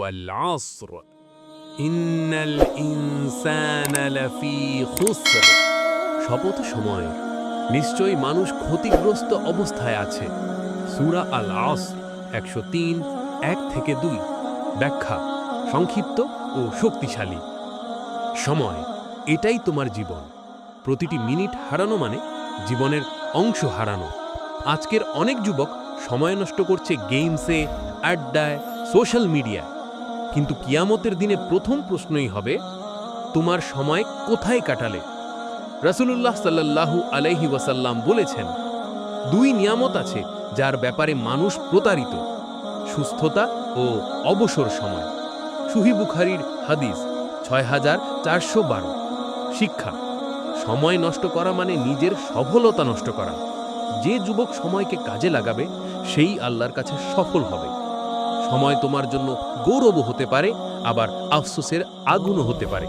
والعصر إن الإنسان لفي خسر শপথ সময় নিশ্চয়ই মানুষ ক্ষতিগ্রস্ত অবস্থায় আছে সূরা আল আসর একশো তিন এক থেকে দুই ব্যাখ্যা সংক্ষিপ্ত ও শক্তিশালী সময় এটাই তোমার জীবন প্রতিটি মিনিট হারানো মানে জীবনের অংশ হারানো আজকের অনেক যুবক সময় নষ্ট করছে গেমসে আড্ডায় সোশ্যাল মিডিয়ায় কিন্তু কিয়ামতের দিনে প্রথম প্রশ্নই হবে, তোমার সময় কোথায় কাটালে? রাসূলুল্লাহ সাল্লাল্লাহু আলাইহি ওয়াসাল্লাম বলেছেন, দুই নিয়ামত আছে যার ব্যাপারে মানুষ প্রতারিত, সুস্থতা ও অবসর সময়। সুহি বুখারির হাদিস ছয় হাজার চারশো বারো। শিক্ষা, সময় নষ্ট করা মানে নিজের সফলতা নষ্ট করা। যে যুবক সময়কে কাজে লাগাবে, সেই আল্লাহর কাছে সফল হবে। সময় তোমার জন্য গৌরব হতে পারে আবার আফসোসের আগুনও হতে পারে।